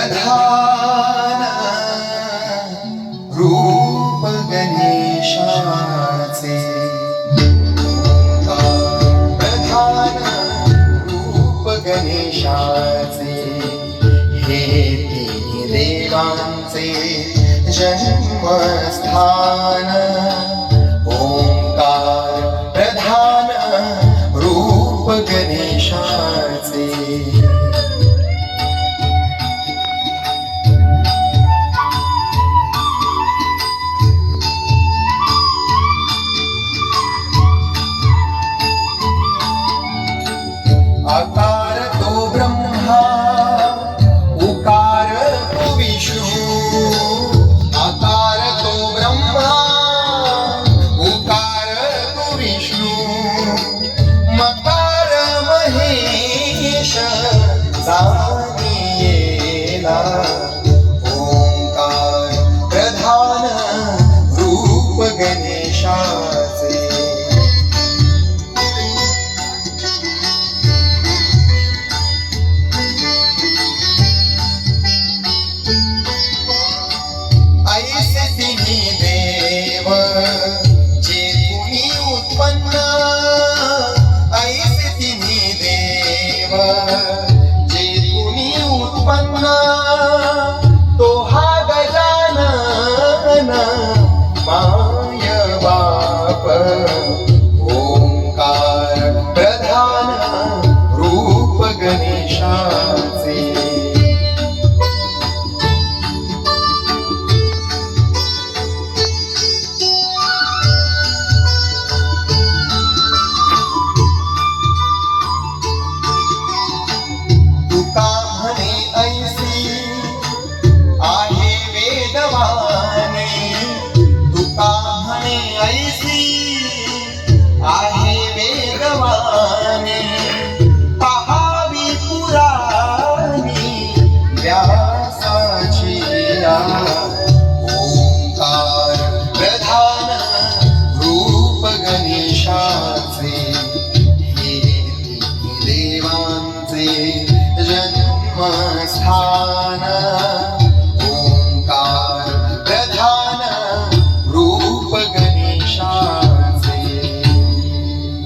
प्रधान रूप गणेशाचे. प्रधान रूप गणेशाचे. हे तिन्ही देवांचे जन्मस्थान. आकार तो ब्रह्मा उकार तो विष्णू। आकार तो ब्रह्मा उकार तो विष्णू। मकार महेश जाणियेला fire. Subhanahu